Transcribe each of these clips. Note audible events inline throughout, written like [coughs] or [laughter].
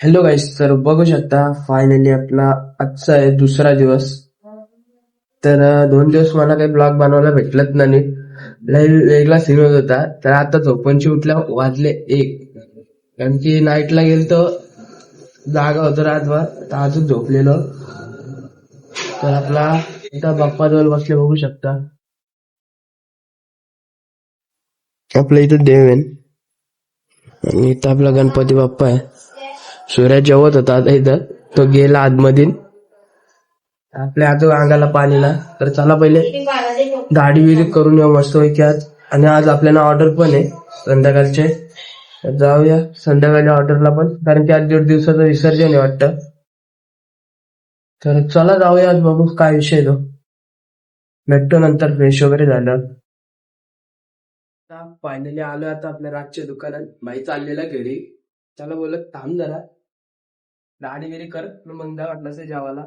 Hello guys तर बघू शकता फायनली आपला आजचा आहे दुसरा दिवस. तर दोन दिवस मला काही ब्लॉग बनवायला भेटलत नाही. लय वेगळा सीन होत होता. तर आता झोपणची उठल्या वाजले एक. कारण की नाईटला गेलतो जागा होतो रातभर तर अजून झोपलेलो. तर आपला इथं बाप्पा जवळ बसले बघू शकता. आपल्या इथं देव आहे. आणि इथं आपला गणपती बाप्पा आहे. सूर्य जेवत होता आता इथं. तो गेला आतमध्ये आपल्या आज अंगाला पाणी ना तर चला पहिले दाढी विरी करून येऊ मस्त पैकी आज. आणि आज आपल्याला ऑर्डर पण आहे संध्याकाळचे. जाऊया संध्याकाळच्या ऑर्डरला पण. कारण की आज दीड दिवसाचं विसर्जन आहे वाटतं. तर चला जाऊया आज बघू काय विषय तो. भेटतो नंतर फ्रेश वगैरे झालं. फायनली आलो आता आपल्या रातच्या दुकानात. बाई चाललेला घरी. त्याला बोलत थांब जरा. दाढी बिरी कर मग दा वाटलं असं जेवायला.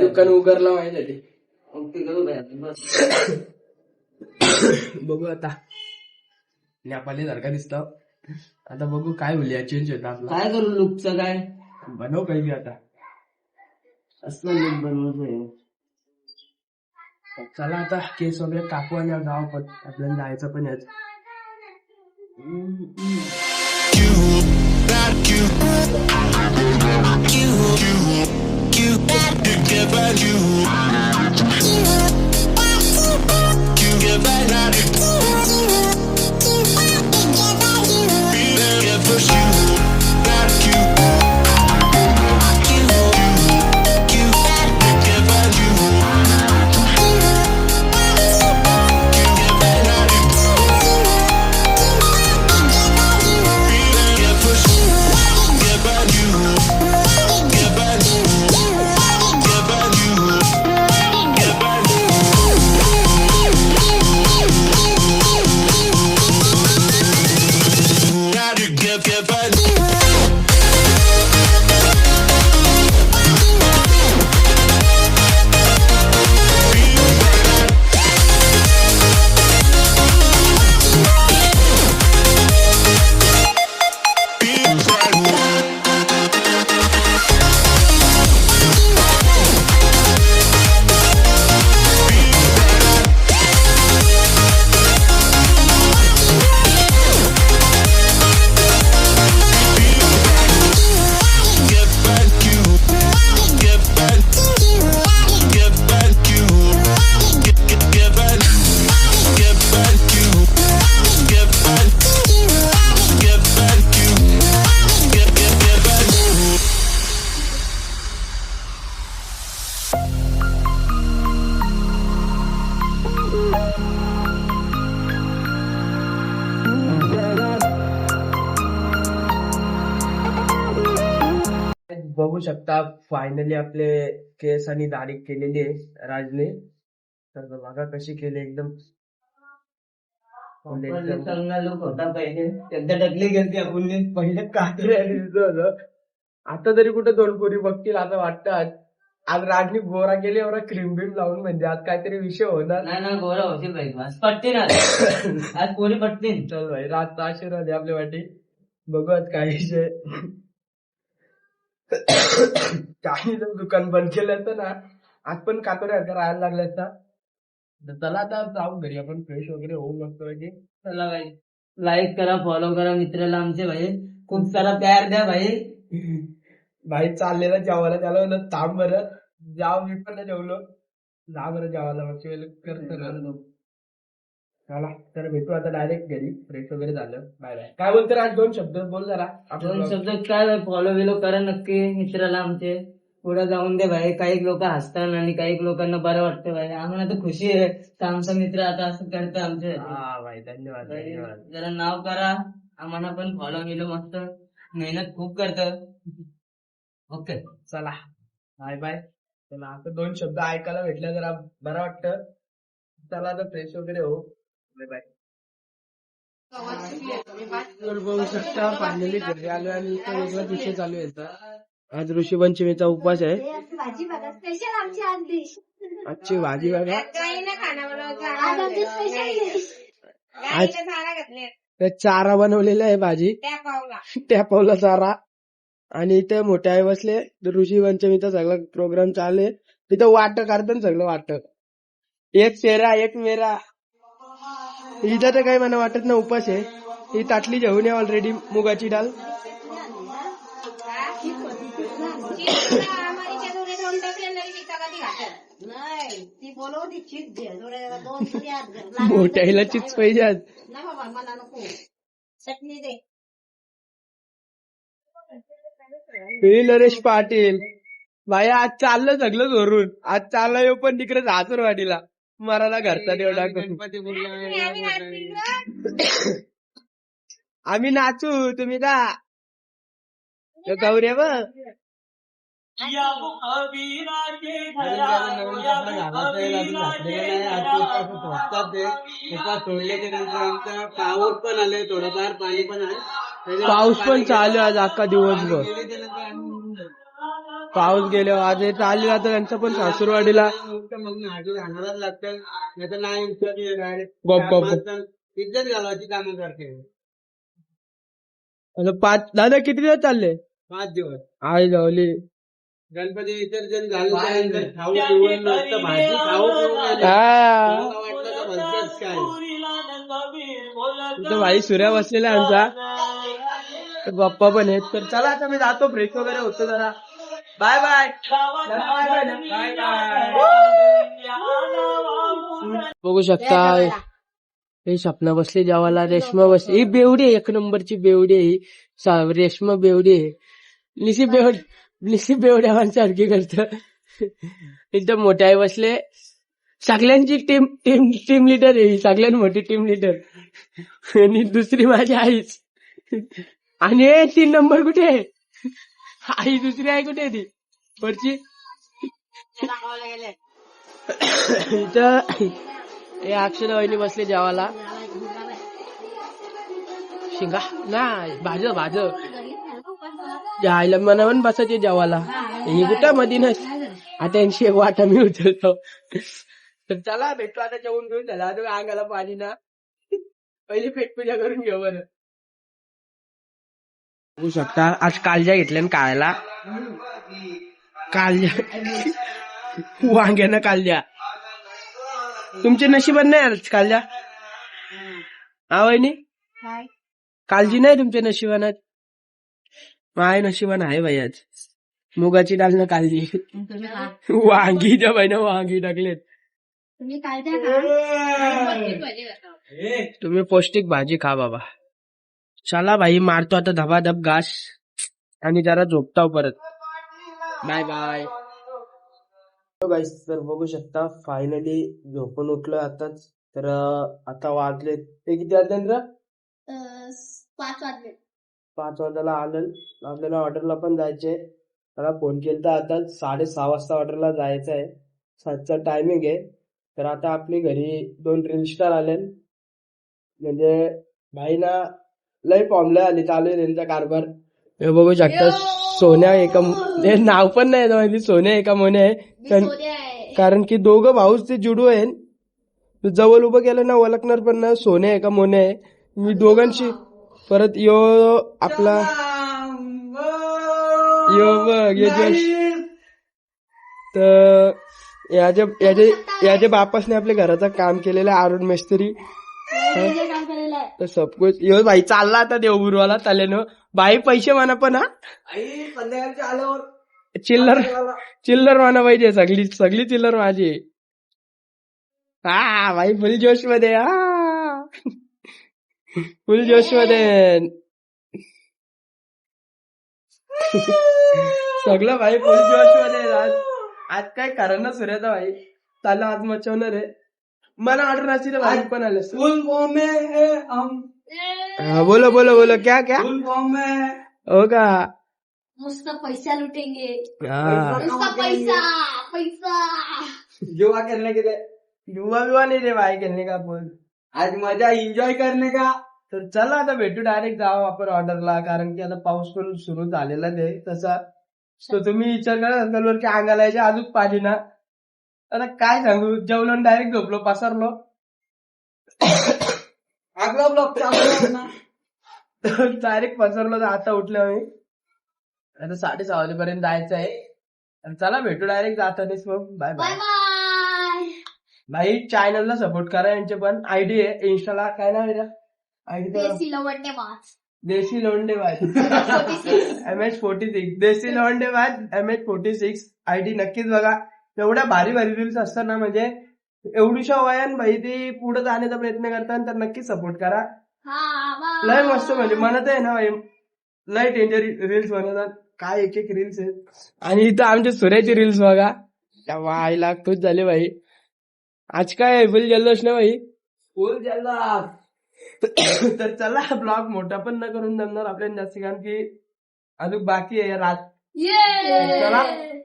दुकान उघडलं माझ्यासाठी [coughs] बघू आता. नेपाली सारखा दिसतो. आता बघू काय होईल चेंज होता आपला. काय करू लुकचं काय? बनव काही बी आता. असलं लुक बनवतोय चला आता केस वगैरे कापू आणि गाव पण आपल्याला जायचं पण याच शकता फायनली आपले केस आणि दाढी केलेली आहे राजने. तर बघा कशी केली एकदम. लुक होता पहिले एकदा टकली गेलती आपण पहिले. [laughs] आता तरी कुठे दोन पोरी बघतील असं वाटतं. आज राजनी गोरा केली एवढा क्रीम बीम लावून म्हणजे आज काहीतरी विषय होणार. नाही ना गोरा होती पाहिजे आज पटतील [coughs] आज. पोरी पटतील. चल भाई रात आशीर्वाद आपल्या वाटी बघू आज काय विषय. [coughs] काही जर दुकान बंद केलं तर ना आज पण कातोड्या राहायला लागल्यात ना. तर चला आता जाऊ घरी आपण फ्रेश वगैरे होऊ मस्त पाहिजे चला भाई. लाईक करा फॉलो करा मित्राला आमचे भाई. खूप सारा प्यार द्या भाई. [coughs] भाई चाललेला जेवायला त्याला म्हणलं थांब बरं. जाव मी पण जेवलो. जा बरं जेवायला मागच्या वेळेला करतो ना. चला तर भेटू आता डायरेक्ट घरी. फ्रेश वगैरे झालं. बाय बाय काय बोलतो आज दोन शब्द बोल जरा. दोन शब्द काय फॉलो बिलो करा नक्की मित्राला आमचे. पुढे जाऊन दे भाई. काही लोक हसतात आणि काही लोकांना बरं वाटतं भाई. आम्हाला तर खुशी आहे. का आमचा मित्र आता असं करतं आमचे हा भाई धन्यवाद धन्यवाद. जरा नाव करा. आम्हाला पण फॉलो बिलो मस्त. मेहनत खूप करतं ओके. चला. बाय बाय चला आता दोन शब्द ऐकायला भेटले जरा बरं वाटतं. चला आता फ्रेश वगैरे हो तर बघू शकता फायनली घरी आलो आणि इथं विषय चालू आहे आज ऋषीपंचमीचा उपवास आहे. भाजी बघा स्पेशल आमची आज डिश आजची भाजी बघा. आज आमची स्पेशल डिश आज त्या चारा बनवलेला आहे भाजी. त्या पावला चारा. आणि इथे मोठे आई बसले. ऋषी पंचमीचा सगळा प्रोग्राम चालू आहे. तिथं वाट करतात सगळं वाट एक तेरा एक मेरा इथं तर काही मला वाटत नाही उपास आहे. ही ताटली जेवून आहे ऑलरेडी मुगाची डाल मोठ्याला चिच पाहिजे आज. नरेश पाटील. भाई आज चाललं सगळं धरून आज चाललं येऊ पण तिकडे सासूरवाडीला मराला घरचा देव टाकून [coughs] आम्ही नाचू तुम्ही का बघ पाऊस पण आले थोडंफार पाणी पण आहे. पाऊस पण चालू आहे आज अख्खा दिवसभर. पाऊस गेल्यावर आज हे चालू आता त्यांचं पण सासूरवाडीला. मग गप, गप, गप. इज्जत घालवायची कामं करते. आता पाच दादा किती दिवस चालले? पाच दिवस. आई जावली गणपती विसर्जन झालं त्यानंतर खाऊ पिऊन नुसतं भाजी खाऊ पिऊन आले. हा. मला वाटलं का भलतंच काय. इथं भाई सूर्या बसलेला आहे आमचा तर बाप्पा पण आहेत. तर चला आता मी जातो. ब्रेक वगैरे होतो जरा. Bye bye. बाय. बघू शकता. हे स्वप्न बसले जेवायला. रेशमा बसली. ही बेवडी आहे. एक नंबरची बेवडी आहे ही. सा- रेशमा बेवडी आहे. निशी बेवड निशी बेवड्या माणसारखी करत. एकदम मोठे आहे बसले. सगळ्यांची टीम टीम टीम लिडर आहे ही. सगळ्यात मोठी टीम लिडर आणि दुसरी माझी आईच. आणि तीन नंबर कुठे आहे? आई दुसरी आई कुठे ती? वरची? इथं हे अक्षर वहिनी बसले जेवाला शिंगा? नाही भाज भाज. जायला म्हणून बसायचे जेवाला हे कुठं मध्ये आता यांची एक वाटा मी उचलतो. तर चला भेटतो आता जेवून घेऊन. झाला अंगाला पाणी ना. पहिली पेटपूजा करून घेऊ बरं. बघू शकता. आज कालजा घेतल्या ना काळ्याला. कालजा. वांग्यानं कालजा. तुमचे नशिबान नाही आज कालजा? हा वहिनी? काळजी नाही तुमच्या नशिबानात माय नशिबान आहे बाई आज. मुगाची डाल ना काळजी वांगी ज्या बाईनं वांगी टाकलेत. द्या तुम्ही पौष्टिक भाजी खा बाबा. चला भाई मारतो आता धबाधब घास. आणि जरा झोपताव परत. बाय बाय गाईस तर बघू शकता फायनली झोपून उठलोय आताच. तर आता वाजले ते किती वाजले पाच वाजले. पाच वाजायला आलं. आपल्याला ऑर्डरला पण जायचंय. त्याला फोन केला आता साडेसहा वाजता ऑर्डरला जायचं आहे सातचा टायमिंग आहे. तर आता आपली घरी दोन रील स्टार आले म्हणजे भाईना लय फॉर्मला आली चालू आहे त्यांचा कारभार. हे बघू शकता सोन्या एका ते नाव पण नाही येत माहिती सोन्या एका मोने आहे. कारण- की दोघं भाऊच ते जुडू आहे तू जवळ उभं केलं ना ओळखणार पण ना सोने आहे का मोने आहे. मी दोघांशी परत यो आपला यो बघ यो जश तर याच्या याचे याच्या बापासने आपल्या घराचं काम केलेलं आहे अरुण मिस्त्री. हे तर सब कुछ यो भाई चालला आता देवगुरुवाला चालेनो बाई पैसे म्हणा पण हा? संध्याकाळच्या आल्यावर चिल्लर चिल्लर म्हणा पाहिजे सगळी सगळी चिल्लर माझी. हा भाई फुल जोशमध्ये हा. फुल जोशमध्ये. सगळं भाई फुल जोशमध्ये. आज आज काय कारण ना सूर्याचा भाई? चाललं आज मचवणार आहे मला ऑर्डर तर भाई पण आले. फुल फॉर्म में है हम हा, बोलो बोलो बोलो. क्या क्या? फुल फॉर्म में हो पैसा लुटेंगे. नुसता पैसा पैसा युवा करने के लिए युवा विवा नाही रे भाई खेळणे का आपण? आज मजा एंजॉय करने का? तर चला आता भेटू डायरेक्ट जाऊ आपण ऑर्डरला कारण की आता पाऊस पण सुरू झालेला आहे. तसा तो तुम्ही विचार करा अंकलवर की अंगाला याच्या अजून पाहिजे ना. आता काय सांगू? जेवलो डायरेक्ट झोपलो पसरलो. अगला ब्लॉक डायरेक्ट [laughs] पसरलो तर आता उठलो मी आता साडेसहा वाजेपर्यंत जायचं आहे. तर चला भेटू डायरेक्ट जातानीच मग बाय बाय बाय बाय भाई चॅनलला सपोर्ट करा यांचे पण. आयडी आहे. इन्स्टाला काय नाव आहे आयडी देसी लवंडे देशी लोंडे by M H forty six. देशी लोंडे by M H forty six ID नक्कीच बघा. एवढ्या भारी भारी रील्स असतात ना म्हणजे एवढीशा वयान भाई ती पुढे जाण्याचा प्रयत्न करतात तर नक्कीच सपोर्ट करा. हा लय मस्त म्हणजे म्हणत आहे ना भाई लय डेंजर रील्स बनवतात. काय एक एक रील्स आहेत. आणि इथं आमच्या सूर्याची रील्स बघा. वाईला खुश झाले भाई आज काय फुल जल्लोष ना भाई फुल जल्ला [coughs] तर चला ब्लॉग मोठा पण न करून जमणार आपल्याला जास्त कारण की अजून बाकी आहे. रात चला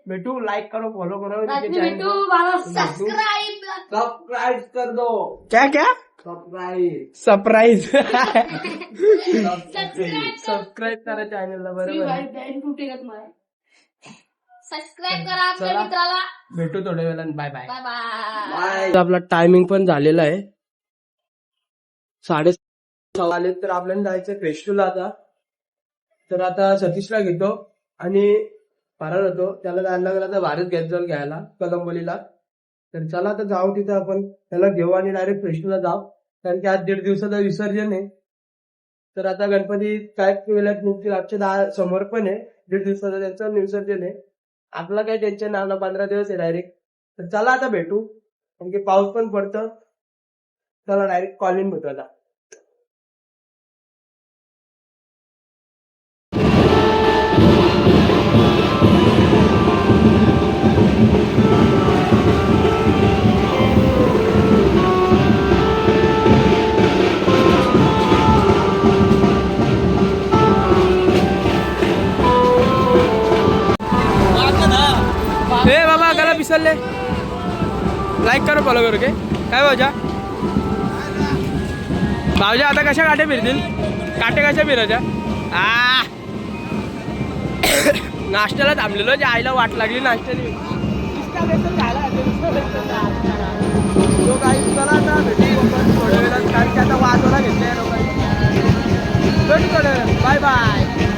भेटू लाईक करो फॉलो करो भेटू सबस्क्राईब सब्सक्राइब कर दो. क्या क्या? सब्सक्राइब सरप्राईज सबस्क्राईब करा चॅनलला बरोबर. सबस्क्राईब करा आपल्या. मित्राला. भेटू थोड्या वेळानं. Bye bye bye bye bye आपला टायमिंग पण झालेला आहे. साडे सहा आले तर आपल्याला जायचं क्रेस्टूला आता. तर आता सतीशला घेतो. आणि फरार होतो. त्याला जायला लागला तर भारत घेत जाऊन घ्यायला कलंबोलीला तर चला आता जाऊ तिथं आपण. त्याला घेऊ आणि डायरेक्ट फ्रेशला जाऊ. कारण की आज दीड दिवसाचं विसर्जन आहे. तर आता गणपती काय वेळात निघतील आजच्या दहा समोर पण आहे. दीड दिवसाचं त्यांचं विसर्जन आहे. आपला काय टेन्शन नाही. पंधरा दिवस आहे डायरेक्ट तर चला आता भेटू. कारण की पाऊस पण पडतं. चला डायरेक्ट कॉलिंग भेटू आता. लाईक करो फॉलो करू के काय भाऊजा? भाऊजा आता कशा काटे फिरतील? काटे कशा फिरायच्या? आ! नाश्त्याला थांबलेलो जे आईला वाट लागली नाश्त्याची. तो काही चला आता भेटू आपण थोड्या वेळात कारण की आता वाजवायला घेतले या लोकांनी भेटू बाय बाय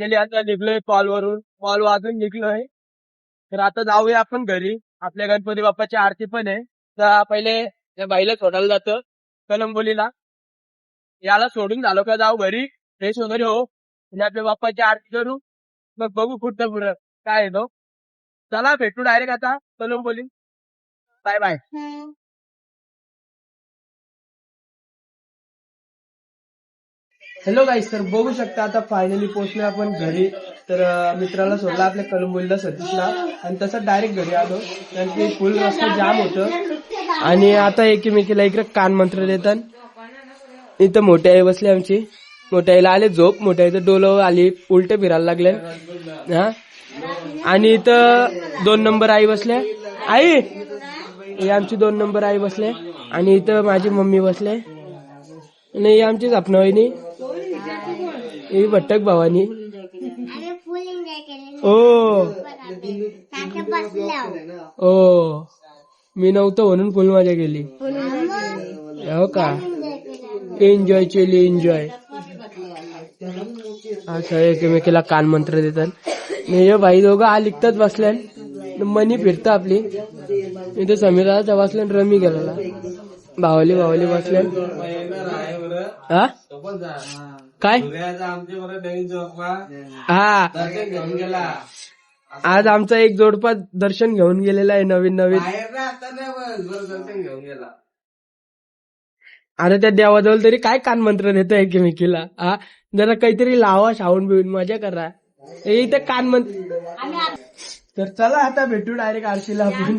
फायनली आता निघलोय कॉल वरून. कॉल वाजून निघलोय. तर आता जाऊया आपण घरी. आपल्या गणपती बाप्पाची आरती पण आहे. तर पहिले त्या बाईला सोडायला जातं कलंबोलीला. याला सोडून झालो का जाऊ घरी. फ्रेश वगैरे हो. आणि आपल्या बाप्पाची आरती करू. मग बघू कुठं पुढं. काय आहे चला भेटू डायरेक्ट आता Kalamboli bye bye hello guys तर बघू शकता आता फायनली पोहोचलो आपण घरी. तर मित्राला सोडला आपल्या कलंबोलीला सतीशला. आणि तसं डायरेक्ट घरी आलो. कारण की फुल रस्ता जाम होतं. आणि आता एकमेकीला इकडे कान मंत्र देतात. इथं मोठ्या आई बसली आमची. मोठ्या आईला आले झोप. मोठ्या आईचं डोलं आली उलटे फिरायला लागले. हा? आणि इथं दोन नंबर आई बसल्या आई! हे आमची दोन नंबर आई बसले. आणि इथं माझी मम्मी बसले. नाही आमची आमची वहिनी ही भट्टक भावानी. ओ. ओ. मी नव्हतो म्हणून फुल मजा केली. हो का? एन्जॉय केली एन्जॉय. असं एकमेकीला कान मंत्र देतात. हे भाई दोघं आ लिखतात बसल्या मनी फिरत आपली. इथे समीराचा बसल्या आणि रमी गेलेला. बावली बावली बसल्या हा? काय? हा. आज आमचा एक जोडपा दर्शन घेऊन गेलेला आहे नवीन नवीन. अरे त्या देवाजवळ तरी काय कान मंत्र देतो एकमेकीला? हा जरा काहीतरी लावा शाहून बिवून मजा करा. इथं कान मंत्र तर चला आता भेटू डायरेक्ट आरतीला आपण.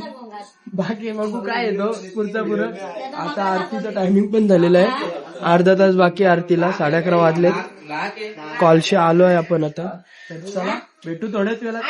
बाकी बघू काय येतो पुढचं पुढं. आता आरतीचं टायमिंग पण झालेलं आहे. अर्धा तास बाकी आरतीला साडे अकरा वाजलेत. कॉलशी आलोय आपण आता. चला भेटू थोड्याच वेळात.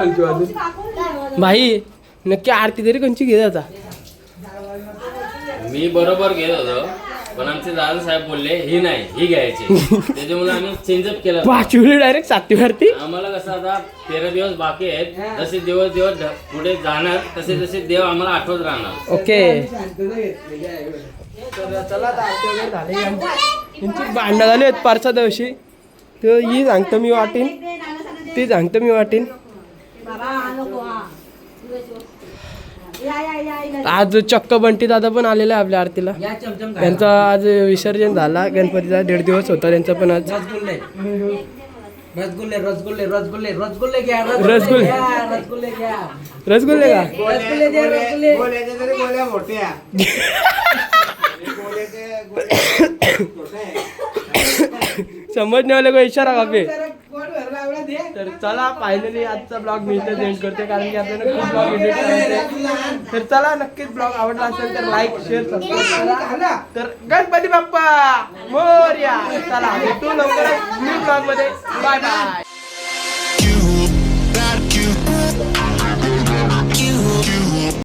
अजून भाई नक्की आरती तरी कोणची घेत आता मी बरोबर घेत होतो पण आमचे दादा साहेब बोलले ही नाही ही घ्यायची. [laughs] त्याच्यामुळे आम्ही चेंजअप केलं. पाचवी डायरेक्ट सातवीवरती आम्हाला कसं आता तेरा दिवस बाकी आहेत. जसे दिवस दिवस पुढे जाणार तसे तसे देव आम्हाला आठवत राहणार. ओके. चला आता आरती वगैरे झाली यांची यांची भांडणं झाली आहेत पारसा दिवशी. तर ही सांगतो मी वाटीन. ती सांगतो मी वाटीन. आज चक्क बंटी दादा पण आलेला आहे आपल्या आरतीला. त्यांचा आज विसर्जन झाला. गणपतीचा दीड दिवस होता त्यांचा पण आज. रसगुल्ले. रसगुल्ले रसगुल्ले रसगुल्ले रसगुल्ले घ्या रसगुल्ले. घ्या, रसगुल्ले. घ्या. रसगुल्ले का? रसगुल्ले द्या रसगुल्ले. समजने वाले को इशारा कापे? तर चला फायनली आजचा ब्लॉग मी इथे एंड करते कारण की आपल्याला खूप ब्लॉग एडिट करायचे. तर चला नक्कीच ब्लॉग आवडला असेल तर लाईक शेअर सबस्क्राईब करा. तर गणपती बाप्पा मोर्या. चला भेटू लवकरच न्यू ब्लॉगमध्ये. Bye bye